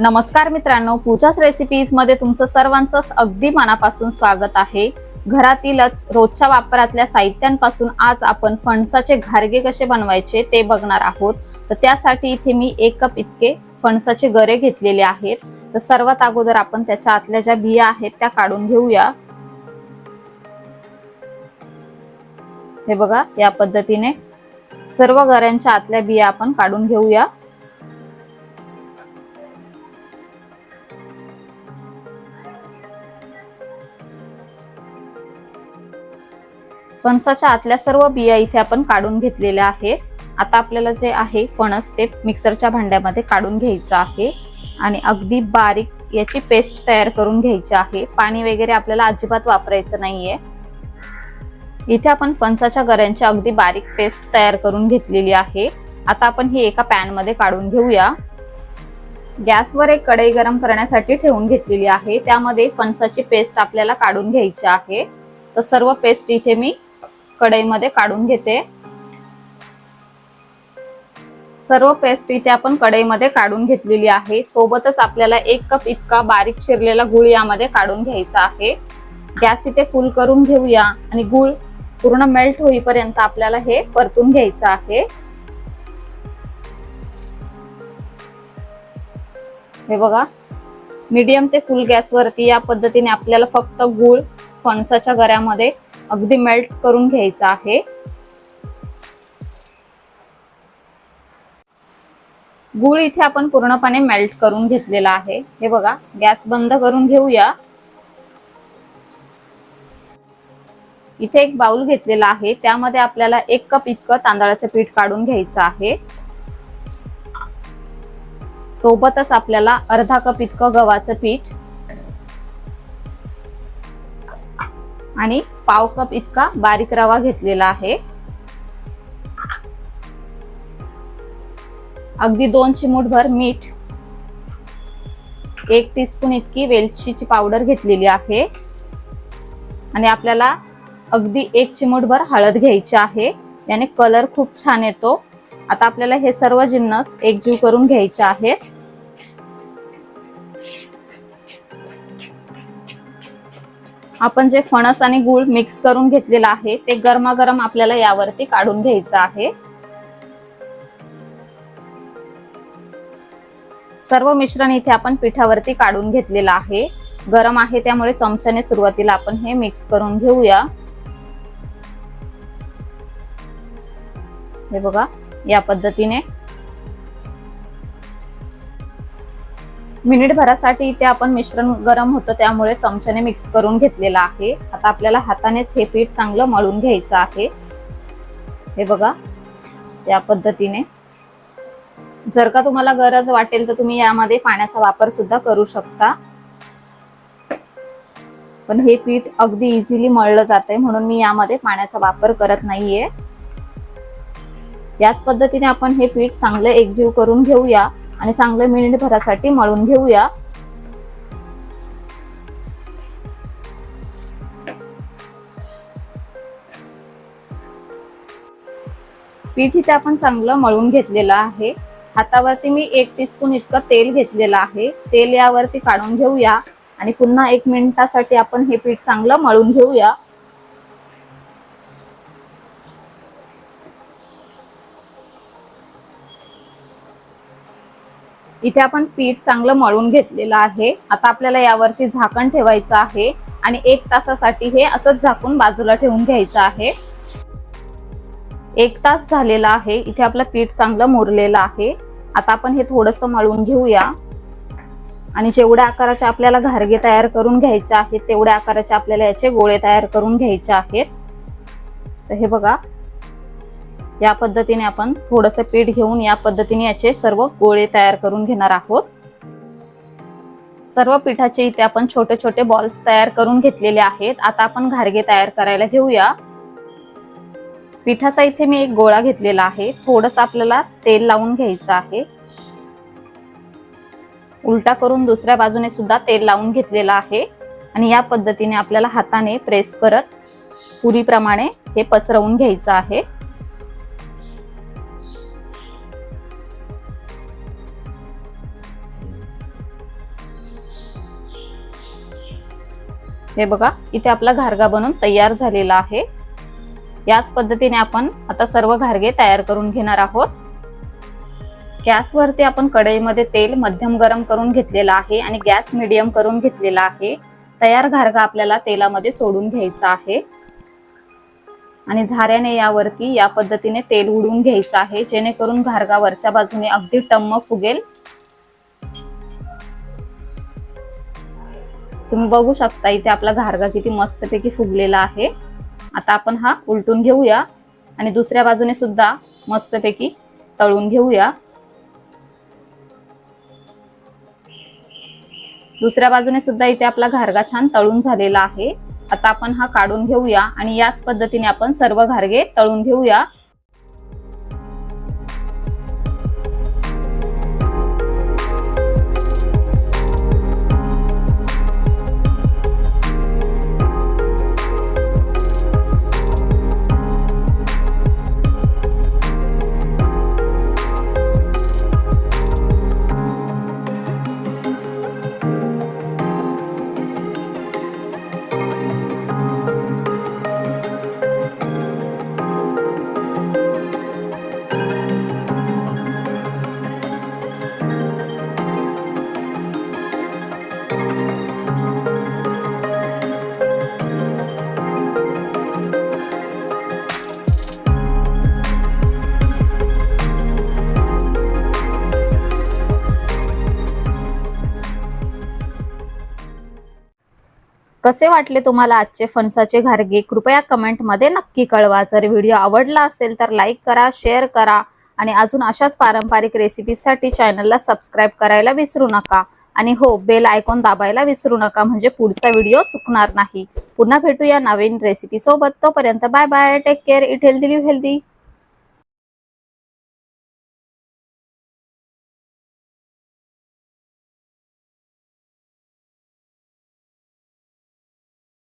नमस्कार मित्रांनो पूजाच रेसिपीजमध्ये तुमचं सर्वांचंच अगदी मनापासून स्वागत आहे. घरातीलच रोजच्या वापरातल्या साहित्यांपासून आज आपण फणसाचे घारगे कसे बनवायचे ते बघणार आहोत. तर त्यासाठी इथे मी एक कप इतके फणसाचे गरे घेतलेले आहेत. तर सर्वात अगोदर आपण त्याच्या आतल्या ज्या बिया आहेत त्या काढून घेऊया. हे बघा या पद्धतीने सर्व गऱ्यांच्या आतल्या बिया आपण काढून घेऊया. फणसाच्या आतल्या सर्व बिया इथे आपण काढून घेतलेल्या आहेत. आता आपल्याला जे आहे फणस ते मिक्सरच्या भांड्यामध्ये काढून घ्यायचं आहे. आणि अगदी बारीक याची पेस्ट तयार करून घ्यायची आहे. पाणी वगैरे आपल्याला अजिबात वापरायचं नाहीये. इथे आपण फणसाच्या गऱ्यांची अगदी बारीक पेस्ट तयार करून घेतलेली आहे. आता आपण ही एका पॅनमध्ये काढून घेऊया. गॅसवर एक कढई गरम करण्यासाठी ठेवून घेतलेली आहे. त्यामध्ये फणसाची पेस्ट आपल्याला काढून घ्यायची आहे. तर सर्व पेस्ट इथे मी कढईमध्ये काढून घेते. सर्व पेस्ट इथे आपण कढईमध्ये काढून घेतलेली आहे. सोबतच आपल्याला एक कप इतका बारीक शिरलेला गुळ यामध्ये काढून घ्यायचा आहे. गॅस इथे फुल करून घेऊया आणि गुळ पूर्ण मेल्ट होईपर्यंत आपल्याला हे परतून घ्यायचं आहे. हे बघा मीडियम ते फुल गॅसवरती या पद्धतीने आपल्याला फक्त गुळ फणसाच्या गऱ्यामध्ये अगदी मेल्ट करून घ्यायचा आहे. गुळ इथे आपण पूर्णपणे मेल्ट करून घेतलेला आहे. हे बघा गॅस बंद करून घेऊया. इथे एक बाउल घेतलेला आहे. त्यामध्ये आपल्याला एक कप इतकं तांदळाचं पीठ काढून घ्यायचं आहे. सोबतच आपल्याला अर्धा कप इतकं गव्हाचं पीठ आणि पाव कप इतका बारीक रवा घेतलेला आहे. अगदी दोन चिमूटभर मीठ एक टीस्पून इतकी वेलचीची पावडर घेतलेली आहे. आणि आपल्याला अगदी एक चिमूटभर हळद घ्यायची आहे. याने कलर खूप छान येतो. आता आपल्याला हे सर्व जिन्नस एकजीव करून घ्यायचे आहेत. आपण जे फणस आणि गुळ मिक्स करून घेतलेलं आहे ते गरमागरम आपल्याला यावरती काढून घ्यायचं आहे. सर्व मिश्रण इथे आपण पिठावरती काढून घेतलेलं आहे. गरम आहे त्यामुळे चमच्याने सुरुवातीला आपण हे मिक्स करून घेऊया. हे बघा या पद्धतीने मिनिटभरासाठी इथे आपण मिश्रण गरम होतं त्यामुळे चमच्याने मिक्स करून घेतलेलं आहे. आता आपल्याला हातानेच हे पीठ चांगलं मळून घ्यायचं आहे. हे बघा या पद्धतीने. जर का तुम्हाला गरज वाटेल तर तुम्ही यामध्ये पाण्याचा वापर सुद्धा करू शकता. पण हे पीठ अगदी इझिली मळलं जाते म्हणून मी यामध्ये पाण्याचा वापर करत नाहीये. याच पद्धतीने आपण हे पीठ चांगलं एकजीव करून घेऊया. आणि चांगलं मिनिटभरासाठी मळून घेऊया. पीठ इथे आपण चांगलं मळून घेतलेलं आहे. हातावरती मी एक टीस्पून इतकं तेल घेतलेलं आहे. तेल यावरती काढून घेऊया. आणि पुन्हा एक मिनिटासाठी आपण हे पीठ चांगलं मळून घेऊया. इथे आपण पीठ चांगलं मळून घेतलेलं आहे. आता आपल्याला यावरती झाकण ठेवायचं आहे आणि एक तासासाठी हे असंच झाकून बाजूला ठेवून घ्यायचं आहे. एक तास झालेला आहे. इथे आपलं पीठ चांगलं मुरलेलं आहे. आता आपण हे थोडस मळून घेऊया. आणि जेवढ्या आकाराचे आपल्याला घारगे तयार करून घ्यायचे आहेत तेवढ्या आकाराचे आपल्याला याचे गोळे तयार करून घ्यायचे आहेत. तर हे बघा या पद्धतीने आपण थोडस पीठ घेऊन या पद्धतीने याचे सर्व गोळे तयार करून घेणार आहोत. सर्व पिठाचे इथे आपण छोटे छोटे बॉल्स तयार करून घेतलेले आहेत. आता आपण घारगे तयार करायला घेऊया. पिठाचा इथे मी एक गोळा घेतलेला आहे. थोडस आपल्याला तेल लावून घ्यायचं आहे. उलटा करून दुसऱ्या बाजूने सुद्धा तेल लावून घेतलेलं आहे. आणि या पद्धतीने आपल्याला हाताने प्रेस करत पुरीप्रमाणे हे पसरवून घ्यायचं आहे. हे बघा इथे आपला घारगा बनून तयार झालेला आहे. याच पद्धतीने आपण आता सर्व घारगे तयार करून घेणार आहोत. गॅसवरती आपण कढईमध्ये तेल मध्यम गरम करून घेतलेलं आहे आणि गॅस मिडियम करून घेतलेला आहे. तयार घारगा आपल्याला तेलामध्ये सोडून घ्यायचा आहे. आणि झाऱ्याने यावरती या पद्धतीने तेल उडून घ्यायचं आहे जेणेकरून घारगा वरच्या बाजूने अगदी टम्म फुगेल. तुम्ही बघू शकता इथे आपला घारगा किती मस्तपैकी फुगलेला आहे. आता आपण हा उलटून घेऊया. आणि दुसऱ्या बाजूने सुद्धा मस्तपैकी तळून घेऊया. दुसऱ्या बाजूने सुद्धा इथे आपला घारगा छान तळून झालेला आहे. आता आपण हा काढून घेऊया आणि याच पद्धतीने आपण सर्व घारगे तळून घेऊया. कसे वाटले तुम्हाला आजचे फणसाचे घारगे? कृपया कमेंटमध्ये नक्की कळवा. जर व्हिडिओ आवडला असेल तर लाईक करा शेअर करा आणि अजून अशाच पारंपरिक रेसिपीसाठी चॅनलला सबस्क्राईब करायला विसरू नका. आणि हो बेल आयकॉन दाबायला विसरू नका म्हणजे पुढचा व्हिडिओ चुकणार नाही. पुन्हा भेटूया नवीन रेसिपी सोबत तोपर्यंत bye bye take care eat healthy live healthy.